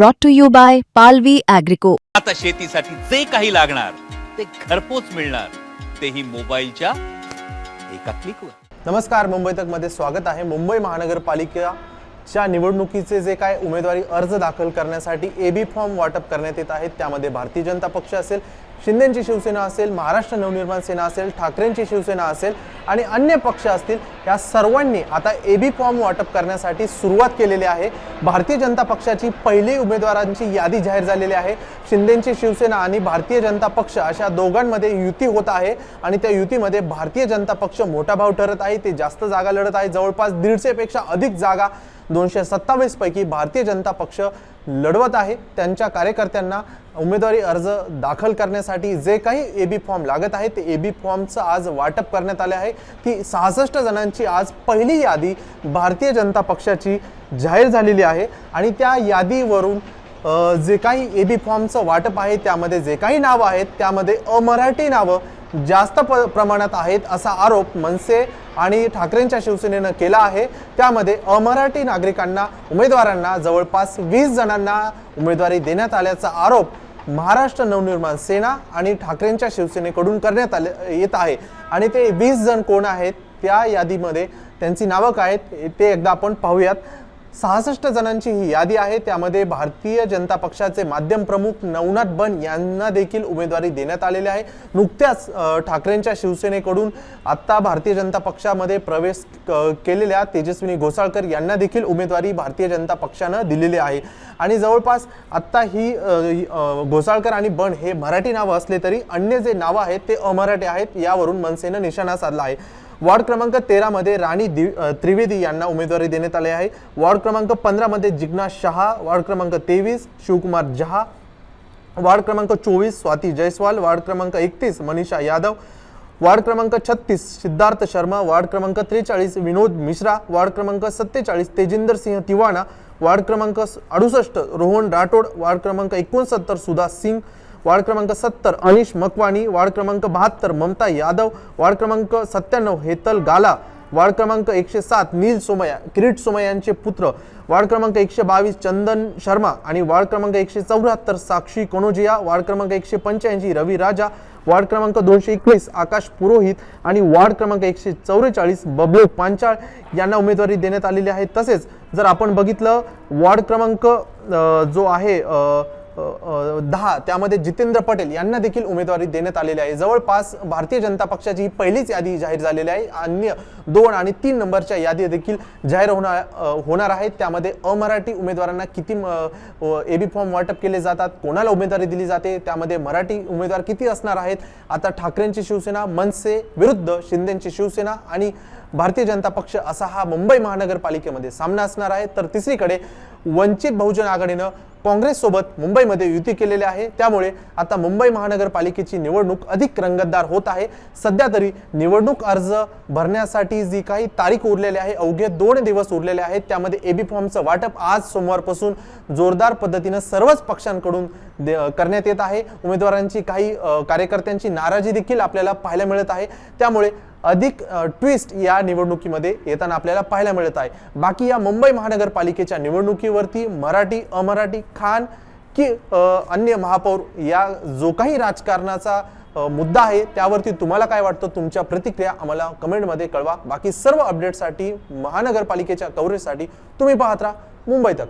brought to you by Palvi Agrico. आता शेतीसाठी जे काही लागणार ते घरपोच मिळणार. तेही मोबाईलच्या एका क्लिकवर. नमस्कार मुंबई तकमध्ये स्वागत आहे. मुंबई च्या निवडणुकीचे जे काय उमेदवारी अर्ज दाखल करण्यासाठी ए बी फॉर्म वाटप करण्यात येत आहेत त्यामध्ये भारतीय जनता पक्ष असेल शिंदेची शिवसेना असेल महाराष्ट्र नवनिर्माण सेना असेल ठाकरेंची शिवसेना असेल आणि अन्य पक्ष असतील या सर्वांनी आता ए बी फॉर्म वाटप करण्यासाठी सुरुवात केलेली आहे. भारतीय जनता पक्षाची पहिली उमेदवारांची यादी जाहीर झालेली आहे. शिंदेची शिवसेना आणि भारतीय जनता पक्ष अशा दोघांमध्ये युती होत आहे आणि त्या युतीमध्ये भारतीय जनता पक्ष मोठा भाव ठरत आहे. ते जास्त जागा लढत आहे. जवळपास दीडशेपेक्षा अधिक जागा दोनशे सत्तावीसपैकी भारतीय जनता पक्ष लढवत आहे. त्यांच्या कार्यकर्त्यांना उमेदवारी अर्ज दाखल करण्यासाठी जे काही ए बी फॉर्म लागत आहे ते ए बी फॉर्मचं आज वाटप करण्यात आले आहे. ती सहासष्ट जणांची आज पहिली यादी भारतीय जनता पक्षाची जाहीर झालेली आहे. आणि त्या यादीवरून जे काही ए बी फॉर्मचं वाटप आहे त्यामध्ये जे काही नावं आहेत त्यामध्ये अमराठी नावं जास्त प प्रमाणात आहेत असा आरोप मनसे आणि ठाकरेंच्या शिवसेनेनं केला आहे. त्यामध्ये अमराठी नागरिकांना उमेदवारांना जवळपास वीस जणांना उमेदवारी देण्यात आल्याचा आरोप महाराष्ट्र नवनिर्माण सेना आणि ठाकरेंच्या शिवसेनेकडून करण्यात आले येत आहे. आणि ते वीस जण कोण आहेत त्या यादीमध्ये त्यांची नावं काय आहेत ते एकदा आपण पाहूयात. सहासष्ट जणांची ही यादी आहे. त्यामध्ये भारतीय जनता पक्षाचे माध्यम प्रमुख नवनाथ बन यांना देखील उमेदवारी देण्यात आलेली आहे. नुकत्याच ठाकरेंच्या शिवसेनेकडून आत्ता भारतीय जनता पक्षामध्ये प्रवेश केलेल्या तेजस्विनी घोसाळकर यांना देखील उमेदवारी भारतीय जनता पक्षानं दिलेली आहे. आणि जवळपास आत्ता ही घोसाळकर आणि बन हे मराठी नावं असले तरी अन्य जे नावं आहेत ते अमराठी आहेत. यावरून मनसेनं निशाणा साधला आहे. वॉर्ड क्रमांक तेरामध्ये राणी दि- त्रिवेदी यांना उमेदवारी देण्यात आली आहे वॉर्ड क्रमांक पंधरामध्ये जिग्नाश शहा वॉर्ड क्रमांक तेवीस शिवकुमार जहा वार्ड क्रमांक चोवीस स्वाती जयस्वाल वार्ड क्रमांक एकतीस मनीषा यादव वार्ड क्रमांक छत्तीस सिद्धार्थ शर्मा वार्ड क्रमांक त्रेचाळीस विनोद मिश्रा वार्ड क्रमांक सत्तेचाळीस तेजिंदर सिंह तिवाणा वार्ड क्रमांक अडुसष्ट रोहन राठोड वार्ड क्रमांक एकोणसत्तर सुधा सिंग वार्ड क्रमांक सत्तर अनिश मकवाणी. वार्ड क्रमांक बहात्तर ममता यादव. वार्ड क्रमांक सत्त्याण्णव हेतल गाला. वार्ड क्रमांक एकशे सात नील सोमया किरीट सोमया यांचे पुत्र. वार्ड क्रमांक एकशे बावीस चंदन शर्मा. आणि वार्ड क्रमांक एकशे चौऱ्याहत्तर साक्षी कनोजिया. वार्ड क्रमांक एकशे पंच्याऐंशी रवी राजा. वार्ड क्रमांक दोनशे एकवीस आकाश पुरोहित. आणि वार्ड क्रमांक एकशे चौवेचाळीस बबलू पांचाळ यांना उमेदवारी देण्यात आलेली आहे. तसेच जर आपण बघितलं वार्ड क्रमांक जो आहे दहा त्यामध्ये जितेंद्र पटेल यांना देखील उमेदवारी देण्यात आलेली आहे. जवळपास भारतीय जनता पक्षाची ही पहिलीच यादी जाहीर झालेली आहे. अन्य दोन आणि तीन नंबरच्या यादी देखील जाहीर होणार होणार आहेत. त्यामध्ये अमराठी उमेदवारांना किती ए बी फॉर्म वाटप केले जातात कोणाला उमेदवारी दिली जाते त्यामध्ये मराठी उमेदवार किती असणार आहेत? आता ठाकरेंची शिवसेना मनसे विरुद्ध शिंदेची शिवसेना आणि भारतीय जनता पक्ष असा हा मुंबई महानगरपालिकेमध्ये सामना असणार आहे. तर तिसरीकडे वंचित बहुजन आघाडीनं काँग्रेससोबत मुंबईमध्ये युती केलेली आहे. त्यामुळे आता मुंबई महानगरपालिकेची निवडणूक अधिक रंगतदार होत आहे. सध्या तरी निवडणूक अर्ज भरण्यासाठी जी काही तारीख उरलेली आहे अवघे दोन दिवस उरलेले आहेत त्यामध्ये एबी फॉर्मचं वाटप आज सोमवारपासून जोरदार पद्धतीनं सर्वच पक्षांकडून दे- करण्यात येत आहे. उमेदवारांची काही कार्यकर्त्यांची नाराजी देखील आपल्याला पाहायला मिळत आहे. त्यामुळे अधिक ट्विस्ट या निवडणुकीमध्ये येताना आपल्याला पाहायला मिळत आहे. बाकी या मुंबई महानगरपालिकेच्या निवडणुकीवरती मराठी अमराठी खान की अन्य महापौर या जो काही राजकारणाचा मुद्दा आहे त्यावरती तुम्हाला काय वाटतं? तुमच्या प्रतिक्रिया आम्हाला कमेंटमध्ये कळवा. बाकी सर्व अपडेटसाठी महानगरपालिकेच्या कव्हरेजसाठी तुम्ही पाहत राहा. मुंबई तक.